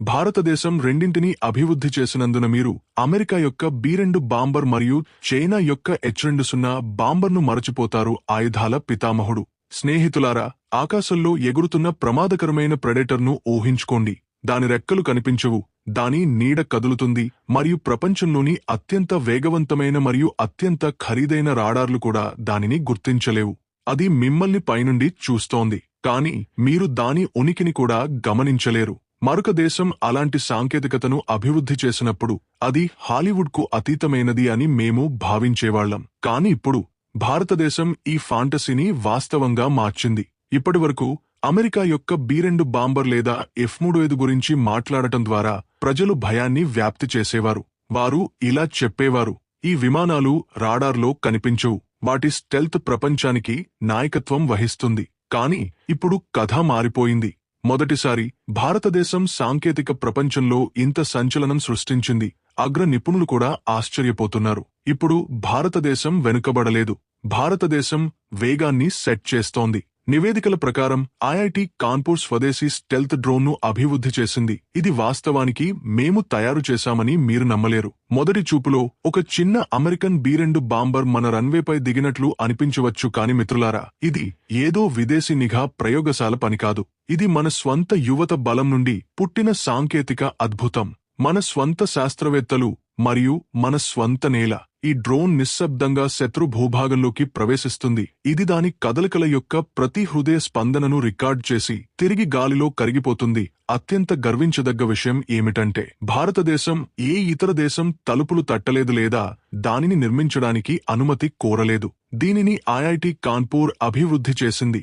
భారతదేశం రెండింటినీ అభివృద్ధి చేసినందున మీరు అమెరికా యొక్క బి రెండు బాంబర్ మరియు చైనా యొక్క హెచ్ రెండు సున్నా బాంబర్ను మరచిపోతారు ఆయుధాల పితామహుడు. స్నేహితులారా ఆకాశంలో ఎగురుతున్న ప్రమాదకరమైన ప్రెడేటర్ను ఊహించుకోండి. దాని రెక్కలు కనిపించవు దాని నీడ కదులుతుంది మరియు ప్రపంచంలోని అత్యంత వేగవంతమైన మరియు అత్యంత ఖరీదైన రాడార్లు కూడా దానిని గుర్తించలేవు. అది మిమ్మల్ని పైనుండి చూస్తోంది కాని మీరు దాని ఉనికిని కూడా గమనించలేరు. మరొక దేశం అలాంటి సాంకేతికతను అభివృద్ధి చేసినప్పుడు అది హాలీవుడ్కు అతీతమైనది అని మేము భావించేవాళ్ళం కాని ఇప్పుడు భారతదేశం ఈ ఫాంటసీని వాస్తవంగా మార్చింది. ఇప్పటివరకు అమెరికా యొక్క బి రెండు బాంబర్ లేదా ఎఫ్ మూడు ఐదు గురించి మాట్లాడటం ద్వారా ప్రజలు భయాన్ని వ్యాప్తి చేసేవారు. వారు ఇలా చెప్పేవారు. ఈ విమానాలు రాడార్లో కనిపించవు. వాటి స్టెల్త్ ప్రపంచానికి నాయకత్వం వహిస్తుంది. కాని ఇప్పుడు కథ మారిపోయింది. మొదటిసారి భారతదేశం సాంకేతిక ప్రపంచంలో ఇంత సంచలనం సృష్టించింది. అగ్ర నిపుణులు కూడా ఆశ్చర్యపోతున్నారు. ఇప్పుడు భారతదేశం వెనుకబడలేదు. భారతదేశం వేగాన్ని సెట్ చేస్తోంది. నివేదికల ప్రకారం ఐఐటి కాన్పూర్ స్వదేశీ స్టెల్త్ డ్రోన్ను అభివృద్ధి చేసింది. ఇది వాస్తవానికి మేము తయారు చేశామని మీరు నమ్మలేరు. మొదటి చూపులో ఒక చిన్న అమెరికన్ బి రెండు బాంబర్ మన రన్వేపై దిగినట్లు అనిపించవచ్చు కాని మిత్రులారా ఇది ఏదో విదేశీ నిఘా ప్రయోగశాల పని కాదు. ఇది మన స్వంత యువత బలం నుండి పుట్టిన సాంకేతిక అద్భుతం. మన స్వంత శాస్త్రవేత్తలు మరియు మన స్వంత నేల ఈ డ్రోన్ నిశ్శబ్దంగా శత్రు భూభాగంలోకి ప్రవేశిస్తుంది. ఇది దాని కదలికల యొక్క ప్రతి హృదయ స్పందనను రికార్డ్ చేసి తిరిగి గాలిలో కరిగిపోతుంది. అత్యంత గర్వించదగ్గ విషయం ఏమిటంటే భారతదేశం ఏ ఇతర దేశం తలుపులు తట్టలేదు లేదా దానిని నిర్మించడానికి అనుమతి కోరలేదు. దీనిని ఐఐటి కాన్పూర్ అభివృద్ధి చేసింది.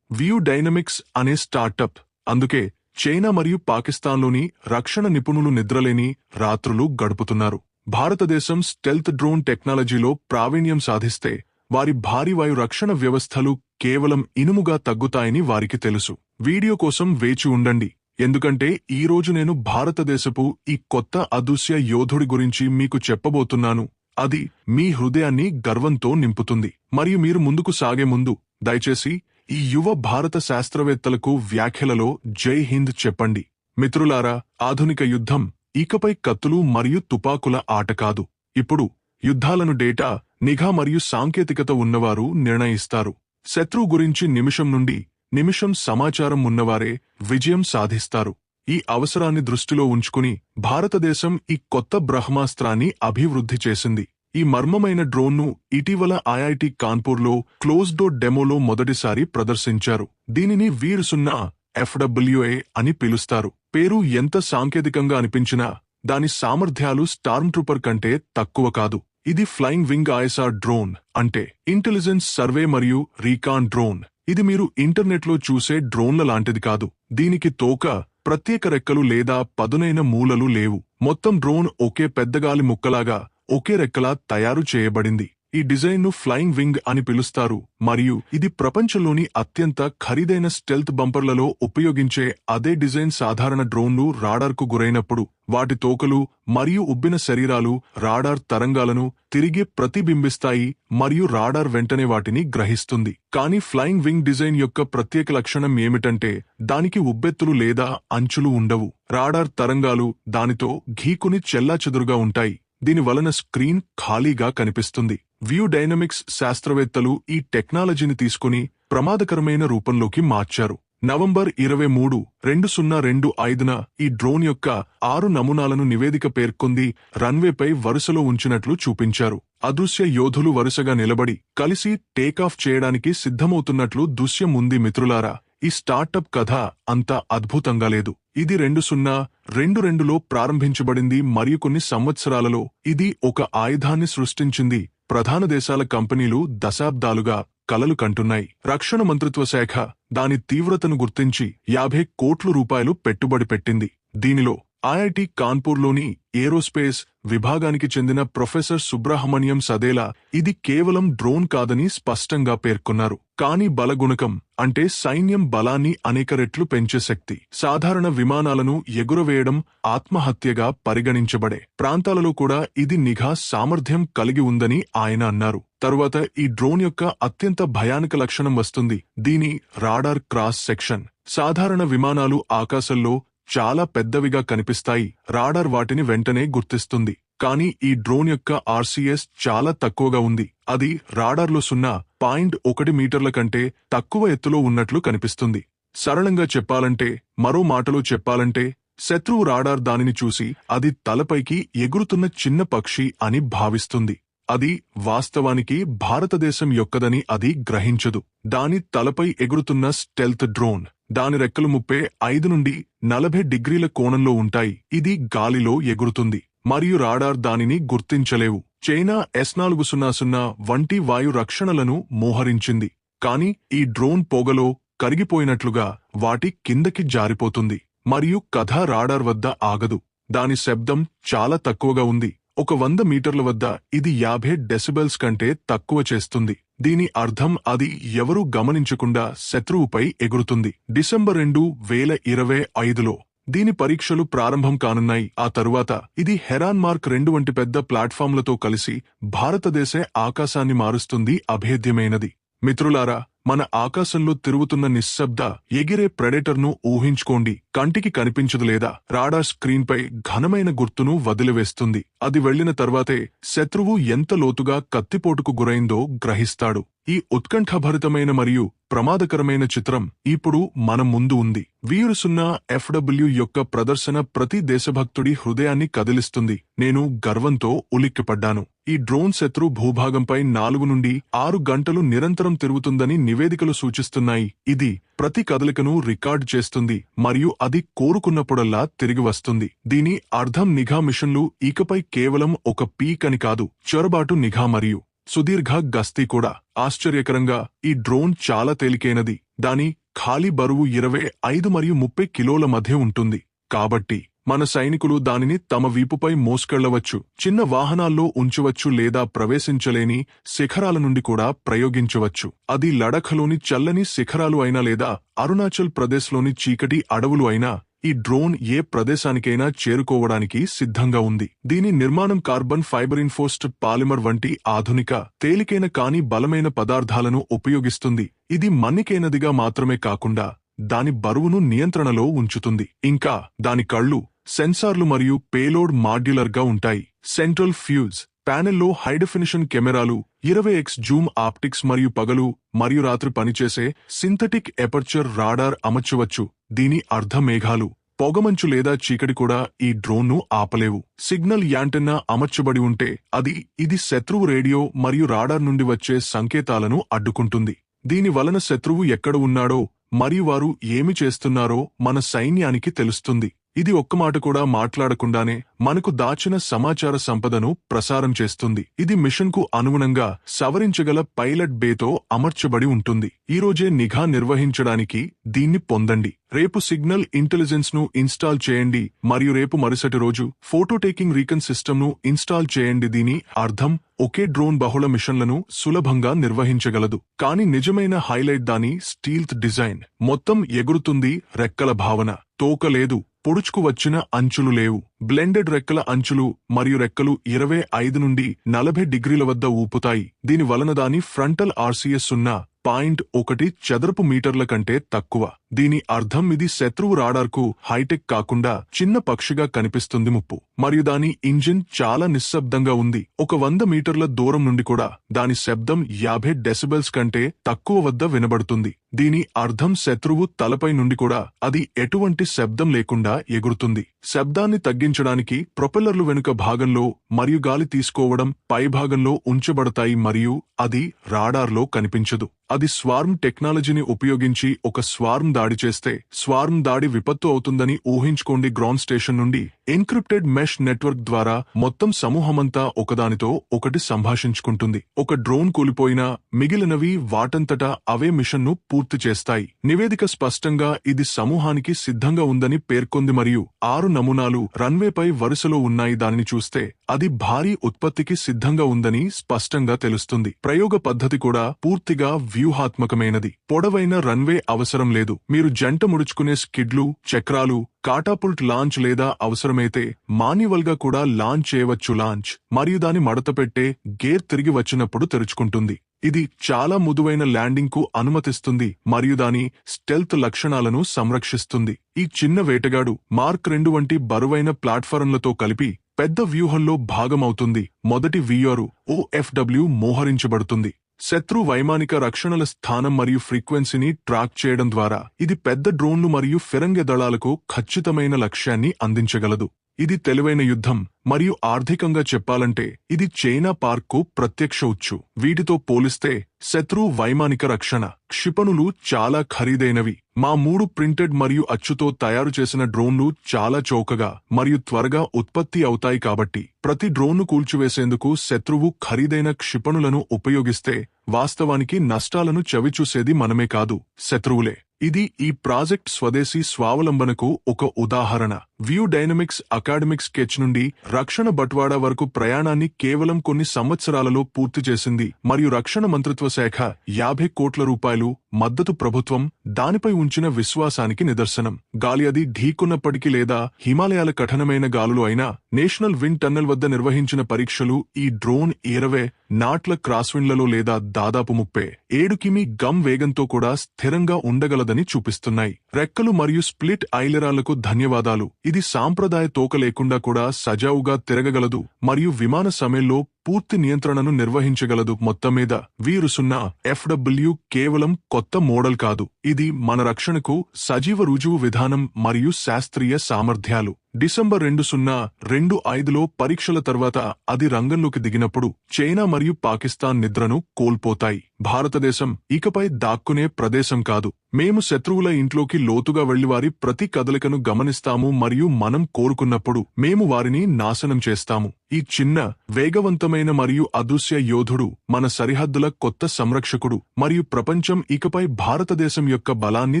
వ్యూ డైనమిక్స్ అనే స్టార్టప్. అందుకే చైనా మరియు పాకిస్తాన్లోని రక్షణ నిపుణులు నిద్రలేని రాత్రులు గడుపుతున్నారు. భారతదేశం స్టెల్త్ డ్రోన్ టెక్నాలజీలో ప్రావీణ్యం సాధిస్తే వారి భారీ వాయు రక్షణ వ్యవస్థలు కేవలం ఇనుముగా తగ్గుతాయని వారికి తెలుసు. వీడియో కోసం వేచి ఉండండి. ఎందుకంటే ఈ రోజు నేను భారతదేశపు ఈ కొత్త అదృశ్య యోధుడి గురించి మీకు చెప్పబోతున్నాను. అది మీ హృదయాన్ని గర్వంతో నింపుతుంది. మరియు మీరు ముందుకు సాగే ముందు దయచేసి ఈ యువ భారత శాస్త్రవేత్తలకు వ్యాఖ్యలలో జై హింద్ చెప్పండి. మిత్రులారా ఆధునిక యుద్ధం ఇకపై కత్తులు మరియు తుపాకుల ఆట కాదు. ఇప్పుడు యుద్ధాలను డేటా నిఘా మరియు సాంకేతికత ఉన్నవారు నిర్ణయిస్తారు. శత్రువు గురించి నిమిషం నుండి నిమిషం సమాచారం ఉన్నవారే విజయం సాధిస్తారు. ఈ అవసరాన్ని దృష్టిలో ఉంచుకుని భారతదేశం ఈ కొత్త బ్రహ్మాస్త్రాన్ని అభివృద్ధి చేసింది. ఈ మర్మమైన డ్రోన్ను ఇటీవల ఐఐటి కాన్పూర్లో క్లోజ్ డోర్ డెమోలో మొదటిసారి ప్రదర్శించారు. దీనిని వీర్ సున్నా ఎఫ్డబ్ల్యూఏ అని పిలుస్తారు. పేరు ఎంత సాంకేతికంగా అనిపించినా దాని సామర్థ్యాలు స్టార్మ్ ట్రూపర్ కంటే తక్కువ కాదు. ఇది ఫ్లయింగ్ వింగ్ ఐఎస్ఆర్ డ్రోన్ అంటే ఇంటెలిజెన్స్ సర్వే మరియు రీకాన్ డ్రోన్. ఇది మీరు ఇంటర్నెట్లో చూసే డ్రోన్ల లాంటిది కాదు. దీనికి తోక ప్రత్యేక రెక్కలు లేదా పదునైన మూలలు లేవు. మొత్తం డ్రోన్ ఒకే పెద్దగాలి ముక్కలాగా ఒకే రెక్కలా తయారు చేయబడింది. ఈ డిజైన్ను ఫ్లయింగ్ వింగ్ అని పిలుస్తారు. మరియు ఇది ప్రపంచంలోని అత్యంత ఖరీదైన స్టెల్త్ బంపర్లలో ఉపయోగించే అదే డిజైన్ సాధారణ డ్రోన్లు రాడార్కు గురైనప్పుడు. వాటి తోకలు మరియు ఉబ్బిన శరీరాలు రాడార్ తరంగాలను తిరిగి ప్రతిబింబిస్తాయి మరియు రాడార్ వెంటనే వాటిని గ్రహిస్తుంది. కానీ ఫ్లయింగ్ వింగ్ డిజైన్ యొక్క ప్రత్యేక లక్షణం ఏమిటంటే దానికి ఉబ్బెత్తులు లేదా అంచులు ఉండవు. రాడార్ తరంగాలు దానితో ఘీకుని చెల్లాచెదురుగా ఉంటాయి. దీని వలన స్క్రీన్ ఖాళీగా కనిపిస్తుంది. వ్యూ డైనమిక్స్ శాస్త్రవేత్తలు ఈ టెక్నాలజీని తీసుకుని ప్రమాదకరమైన రూపంలోకి మార్చారు. నవంబర్ ఇరవై మూడు రెండు సున్నా రెండు ఐదున ఈ డ్రోన్ యొక్క ఆరు నమూనాలను నివేదిక పేర్కొంది రన్వేపై వరుసలో ఉంచినట్లు చూపించారు. అదృశ్య యోధులు వరుసగా నిలబడి కలిసి టేకాఫ్ చేయడానికి సిద్ధమవుతున్నట్లు దృశ్యం ఉంది మిత్రులారా. ఈ స్టార్టప్ కథ అంత అద్భుతంగా లేదు. ఇది రెండు సున్నా రెండు రెండులో ప్రారంభించబడింది మరియు కొన్ని సంవత్సరాలలో ఇది ఒక ఆయుధాన్ని సృష్టించింది. ప్రధాన దేశాల కంపెనీలు దశాబ్దాలుగా కలలు కంటున్నాయి. రక్షణ మంత్రిత్వ శాఖ దాని తీవ్రతను గుర్తించి యాభై కోట్ల రూపాయలు పెట్టుబడి పెట్టింది. దీనిలో ఐఐటి కాన్పూర్లోని ఏరోస్పేస్ విభాగానికి చెందిన ప్రొఫెసర్ సుబ్రహ్మణ్యం సదేలా ఇది కేవలం డ్రోన్ కాదని స్పష్టంగా పేర్కొన్నారు. కాని బలగుణకం అంటే సైన్యం బలాన్ని అనేక రెట్లు పెంచే శక్తి సాధారణ విమానాలను ఎగురవేయడం ఆత్మహత్యగా పరిగణించబడే ప్రాంతాలలో కూడా ఇది నిఘా సామర్థ్యం కలిగి ఉందని ఆయన అన్నారు. తరువాత ఈ డ్రోన్ యొక్క అత్యంత భయానక లక్షణం వస్తుంది. దీని రాడార్ క్రాస్ సెక్షన్ సాధారణ విమానాలు ఆకాశంలో చాలా పెద్దవిగా కనిపిస్తాయి. రాడార్ వాటిని వెంటనే గుర్తిస్తుంది. కానీ ఈ డ్రోన్ యొక్క ఆర్సీఎస్ చాలా తక్కువగా ఉంది. అది రాడార్లో సున్నా పాయింట్ ఒకటి మీటర్ల కంటే తక్కువ ఎత్తులో ఉన్నట్లు కనిపిస్తుంది. సరళంగా చెప్పాలంటే మరో మాటలో చెప్పాలంటే శత్రువు రాడార్ దానిని చూసి అది తలపైకి ఎగురుతున్న చిన్న పక్షి అని భావిస్తుంది. అది వాస్తవానికి భారతదేశం యొక్కదని అది గ్రహించదు. దాని తలపై ఎగురుతున్న స్టెల్త్ డ్రోన్ దాని రెక్కలు ముప్పై ఐదు నుండి నలభై డిగ్రీల కోణంలో ఉంటాయి. ఇది గాలిలో ఎగురుతుంది మరియు రాడార్ దానిని గుర్తించలేవు. చైనా ఎస్ నాలుగు సున్నా సున్నా వంటి వాయు రక్షణలను మోహరించింది కాని ఈ డ్రోన్ పొగలో కరిగిపోయినట్లుగా వాటి కిందకి జారిపోతుంది మరియు కథ రాడార్ వద్ద ఆగదు. దాని శబ్దం చాలా తక్కువగా ఉంది. ఒక వంద మీటర్ల వద్ద ఇది యాభై డెసిబెల్స్ కంటే తక్కువ చేస్తుంది. దీని అర్థం అది ఎవరూ గమనించకుండా శత్రువుపై ఎగురుతుంది. డిసెంబర్ రెండు వేల ఇరవై ఐదులో దీని పరీక్షలు ప్రారంభం కానున్నాయి. ఆ తరువాత ఇది హెరాన్ మార్క్ రెండు వంటి పెద్ద ప్లాట్ఫామ్లతో కలిసి భారతదేశ ఆకాశాన్ని మారుస్తుంది అభేద్యమైనది. మిత్రులారా మన ఆకాశంలో తిరుగుతున్న నిశ్శబ్ద ఎగిరే ప్రెడేటర్ను ఊహించుకోండి. కంటికి కనిపించదు లేదా? రాడార్ స్క్రీన్పై ఘనమైన గుర్తును వదిలివేస్తుంది. అది వెళ్ళిన తర్వాతే శత్రువు ఎంత లోతుగా కత్తిపోటుకు గురైందో గ్రహిస్తాడు. ఈ ఉత్కంఠభరితమైన మరియు ప్రమాదకరమైన చిత్రం ఇప్పుడు మన ముందు ఉంది. వీరుసున్న ఎఫ్డబ్ల్యూ యొక్క ప్రదర్శన ప్రతి దేశభక్తుడి హృదయాన్ని కదిలిస్తుంది. నేను గర్వంతో ఉలిక్కిపడ్డాను. ఈ డ్రోన్ శత్రు భూభాగంపై నాలుగు నుండి ఆరు గంటలు నిరంతరం తిరుగుతుందని నివేదికలు సూచిస్తున్నాయి. ఇది ప్రతి కదలికను రికార్డ్ చేస్తుంది మరియు అది కోరుకున్నప్పుడల్లా తిరిగి వస్తుంది. దీని అర్థం నిఘా మిషన్లు ఇకపై కేవలం ఒక పీక్ అని కాదు చొరబాటు నిఘా మరియు సుదీర్ఘ గస్తీ కూడా. ఆశ్చర్యకరంగా ఈ డ్రోన్ చాలా తేలికైనది. దాని ఖాళీ బరువు ఇరవై ఐదు మరియు ముప్పై కిలోల మధ్య ఉంటుంది. కాబట్టి మన సైనికులు దానిని తమ వీపుపై మోసుకెళ్ళవచ్చు చిన్న వాహనాల్లో ఉంచవచ్చు లేదా ప్రవేశించలేని శిఖరాల నుండి కూడా ప్రయోగించవచ్చు. అది లడఖలోని చల్లని శిఖరాలు అయినా లేదా అరుణాచల్ ప్రదేశ్లోని చీకటి అడవులు అయినా ఈ డ్రోన్ ఏ ప్రదేశానికైనా చేరుకోవడానికి సిద్ధంగా ఉంది. దీని నిర్మాణం కార్బన్ ఫైబర్ ఇన్ఫోస్ట్ పాలిమర్ వంటి ఆధునిక తేలికైన కాని బలమైన పదార్థాలను ఉపయోగిస్తుంది. ఇది మన్నికైనదిగా మాత్రమే కాకుండా దాని బరువును నియంత్రణలో ఉంచుతుంది. ఇంకా దాని కళ్ళు సెన్సార్లు మరియు పేలోడ్ మాడ్యులర్గా ఉంటాయి. సెంట్రల్ ఫ్యూజ్ ప్యానెల్లో హైడెఫినిషన్ కెమెరాలు ఇరవై ఎక్స్ జూమ్ ఆప్టిక్స్ మరియు పగలు మరియు రాత్రి పనిచేసే సింథటిక్ ఎపర్చర్ రాడార్ అమర్చవచ్చు. దీని అర్ధమేఘాలు పొగమంచు లేదా చీకటి కూడా ఈ డ్రోన్ను ఆపలేవు. సిగ్నల్ యాంటెన్నా అమర్చబడి ఉంటే అది ఇది శత్రువు రేడియో మరియు రాడార్ నుండి వచ్చే సంకేతాలను అడ్డుకుంటుంది. దీని వలన శత్రువు ఎక్కడ ఉన్నాడో మరియు వారు ఏమి చేస్తున్నారో మన సైన్యానికి తెలుస్తుంది. ఇది ఒక్క మాట కూడా మాట్లాడకుండానే మనకు దాచిన సమాచార సంపదను ప్రసారం చేస్తుంది. ఇది మిషన్కు అనుగుణంగా సవరించగల పైలట్ బేతో అమర్చబడి ఉంటుంది. ఈ రోజే నిఘా నిర్వహించడానికి దీన్ని పొందండి. రేపు సిగ్నల్ ఇంటెలిజెన్స్ను ఇన్స్టాల్ చేయండి. మరియు రేపు మరుసటి రోజు ఫోటో టేకింగ్ రీకన్ సిస్టమ్ను ఇన్స్టాల్ చేయండి. దీని అర్థం ఒకే డ్రోన్ బహుళ మిషన్లను సులభంగా నిర్వహించగలదు. కానీ నిజమైన హైలైట్ దాని స్టీల్త్ డిజైన్. మొత్తం ఎగురుతుంది రెక్కల భావన. తోకలేదు పొడుచుకు వచ్చిన అంచులు లేవు. బ్లెండెడ్ రెక్కల అంచులు మరియు రెక్కలు ఇరవై ఐదు నుండి నలభై డిగ్రీల వద్ద ఊపుతాయి. దీని వలన దాని ఫ్రంటల్ ఆర్సీఎస్ ఉన్న పాయింట్ ఒకటి చదరపు మీటర్ల కంటే తక్కువ. దీని అర్థం ఇది శత్రువు రాడార్కు హైటెక్ కాకుండా చిన్న పక్షిగా కనిపిస్తుంది ముప్పు. మరియు దాని ఇంజిన్ చాలా నిశ్శబ్దంగా ఉంది. ఒక వంద మీటర్ల దూరం నుండి కూడా దాని శబ్దం యాభై డెసిబెల్స్ కంటే తక్కువ వద్ద వినబడుతుంది. దీని అర్థం శత్రువు తలపై నుండి కూడా అది ఎటువంటి శబ్దం లేకుండా ఎగురుతుంది. శబ్దాన్ని తగ్గించడానికి ప్రొపెల్లర్లు వెనుక భాగంలో మరియు గాలి తీసుకోవడం పై భాగంలో ఉంచబడతాయి మరియు అది రాడార్లో కనిపించదు. అది స్వార్మ్ టెక్నాలజీని ఉపయోగించి ఒక స్వార్మ్ దాడి చేస్తే స్వార్మ్ దాడి విపత్తు అవుతుందని ఊహించుకోండి గ్రౌండ్ స్టేషన్ నుండి. ఎన్క్రిప్టెడ్ మెష్ నెట్వర్క్ ద్వారా మొత్తం సమూహమంతా ఒకదానితో ఒకటి సంభాషించుకుంటుంది. ఒక డ్రోన్ కూలిపోయినా మిగిలినవి వాటంతటా అవే మిషన్ను పూర్తి చేస్తాయి. నివేదిక స్పష్టంగా ఇది సమూహానికి సిద్ధంగా ఉందని పేర్కొంది మరియు ఆరు నమూనాలు రన్వేపై వరుసలో ఉన్నాయి. దానిని చూస్తే అది భారీ ఉత్పత్తికి సిద్ధంగా ఉందని స్పష్టంగా తెలుస్తుంది. ప్రయోగ పద్ధతి కూడా పూర్తిగా వ్యూహాత్మకమైనది. పొడవైన రన్వే అవసరం లేదు. మీరు జంట ముడుచుకునే స్కిడ్లు చక్రాలు కాటాపుల్ట్ లాంచ్ లేదా అవసరమైతే మాన్యువల్గా కూడా లాంచ్ చేయవచ్చు లాంచ్ మరియు దాని మడతపెట్టే గేర్ తిరిగి వచ్చినప్పుడు తెరుచుకుంటుంది. ఇది చాలా ముదువైన ల్యాండింగ్కు అనుమతిస్తుంది మరియు దాని స్టెల్త్ లక్షణాలను సంరక్షిస్తుంది. ఈ చిన్న వేటగాడు మార్క్ రెండు వంటి బరువైన ప్లాట్ఫారంలతో కలిపి పెద్ద వ్యూహంలో భాగమవుతుంది. మొదటి వియోరు ఓఎఫ్డబ్ల్యూ మోహరించబడుతుంది. శత్రు వైమానిక రక్షణల స్థానం మరియు ఫ్రీక్వెన్సీని ట్రాక్ చేయడం ద్వారా ఇది పెద్ద డ్రోన్లు మరియు ఫిరంగి దళాలకు ఖచ్చితమైన లక్ష్యాన్ని అందించగలదు. ఇది తెలివైన యుద్ధం. మరియు ఆర్థికంగా చెప్పాలంటే ఇది చైనా పార్క్కు ప్రత్యక్ష ఉచ్చు. వీటితో పోలిస్తే శత్రు వైమానిక రక్షణ క్షిపణులు చాలా ఖరీదైనవి. మా మూడు ప్రింటెడ్ మరియు అచ్చుతో తయారు చేసిన డ్రోన్లు చాలా చౌకగా మరియు త్వరగా ఉత్పత్తి అవుతాయి కాబట్టి ప్రతి డ్రోన్ను కూల్చివేసేందుకు శత్రువు ఖరీదైన క్షిపణులను ఉపయోగిస్తే వాస్తవానికి నష్టాలను చవిచూసేది మనమే కాదు శత్రువులే. ఇది ఈ ప్రాజెక్ట్ స్వదేశీ స్వావలంబనకు ఒక ఉదాహరణ. వ్యూ డైనమిక్స్ అకాడమిక్ స్కెచ్ నుండి రక్షణ బట్వాడా వరకు ప్రయాణాన్ని కేవలం కొన్ని సంవత్సరాలలో పూర్తి చేసింది. మరియు రక్షణ మంత్రిత్వ శాఖ యాభై కోట్ల రూపాయలు మద్దతు ప్రభుత్వం దానిపై ఉంచిన విశ్వాసానికి నిదర్శనం. గాలి అది ఢీకున్నప్పటికీ లేదా హిమాలయాల కఠినమైన గాలులు అయినా నేషనల్ విండ్ టన్నెల్ వద్ద నిర్వహించిన పరీక్షలు ఈ డ్రోన్ ఇరవై నాట్ల క్రాస్విండ్లలో లేదా దాదాపు ముప్పై ఏడు కిమీ గమ్ వేగంతో కూడా స్థిరంగా ఉండగలదని చూపిస్తున్నాయి. రెక్కలు మరియు స్ప్లిట్ ఐలరాలకు ధన్యవాదాలు. ఇది సాంప్రదాయ తోక లేకుండా కూడా సజావుగా తిరగగలదు మరియు విమాన సమయంలో పూర్తి నియంత్రణను నిర్వహించగలదు. మొత్తం మీద వీరు సున్నా ఎఫ్డబ్ల్యూ కేవలం కొత్త మోడల్ కాదు. ఇది మన రక్షణకు సజీవ రుజువు విధానం మరియు శాస్త్రీయ సామర్థ్యాలు. డిసెంబర్ రెండు సున్నా రెండు ఐదులో పరీక్షల తర్వాత అది రంగంలోకి దిగినప్పుడు చైనా మరియు పాకిస్తాన్ నిద్రను కోల్పోతాయి. భారతదేశం ఇకపై దాక్కునే ప్రదేశం కాదు. మేము శత్రువుల ఇంట్లోకి లోతుగా వెళ్ళి వారి ప్రతి కదలికను గమనిస్తాము మరియు మనం కోరుకున్నప్పుడు మేము వారిని నాశనం చేస్తాము. ఈ చిన్న వేగవంతమైన మరియు అదృశ్య యోధుడు మన సరిహద్దుల కొత్త సంరక్షకుడు మరియు ప్రపంచం ఇకపై భారతదేశం యొక్క బలాన్ని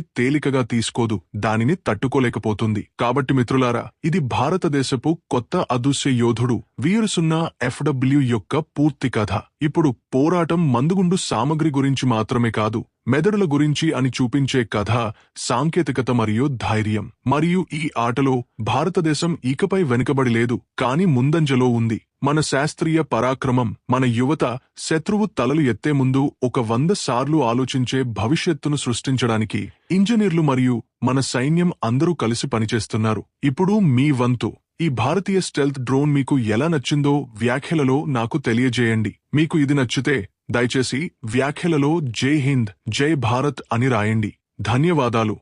తేలికగా తీసుకోదు. దానిని తట్టుకోలేకపోతుంది. కాబట్టి మిత్రులారా ఇది భారతదేశపు కొత్త అదృశ్య యోధుడు వీరుసున్న ఎఫ్డబ్ల్యూ యొక్క పూర్తి కథ. ఇప్పుడు పోరాటం మందుగుండు సామగ్రి గురించి మాత్రమే కాదు మెదడుల గురించి అని చూపించే కథ సాంకేతికత మరియు ధైర్యం. మరియు ఈ ఆటలో భారతదేశం ఇకపై వెనుకబడి లేదు కాని ముందంజలో ఉంది. మన శాస్త్రీయ పరాక్రమం మన యువత శత్రువు తలలు ఎత్తే ముందు ఒక వంద సార్లు ఆలోచించే భవిష్యత్తును సృష్టించడానికి ఇంజనీర్లు మరియు మన సైన్యం అందరూ కలిసి పనిచేస్తున్నారు. ఇప్పుడు మీ వంతు. ఈ భారతీయ స్టెల్త్ డ్రోన్ మీకు ఎలా నచ్చిందో వ్యాఖ్యలలో నాకు తెలియజేయండి. మీకు ఇది నచ్చితే దయచేసి వ్యాఖ్యలలో జై హింద్ జై భారత్ అని రాయండి. ధన్యవాదాలు.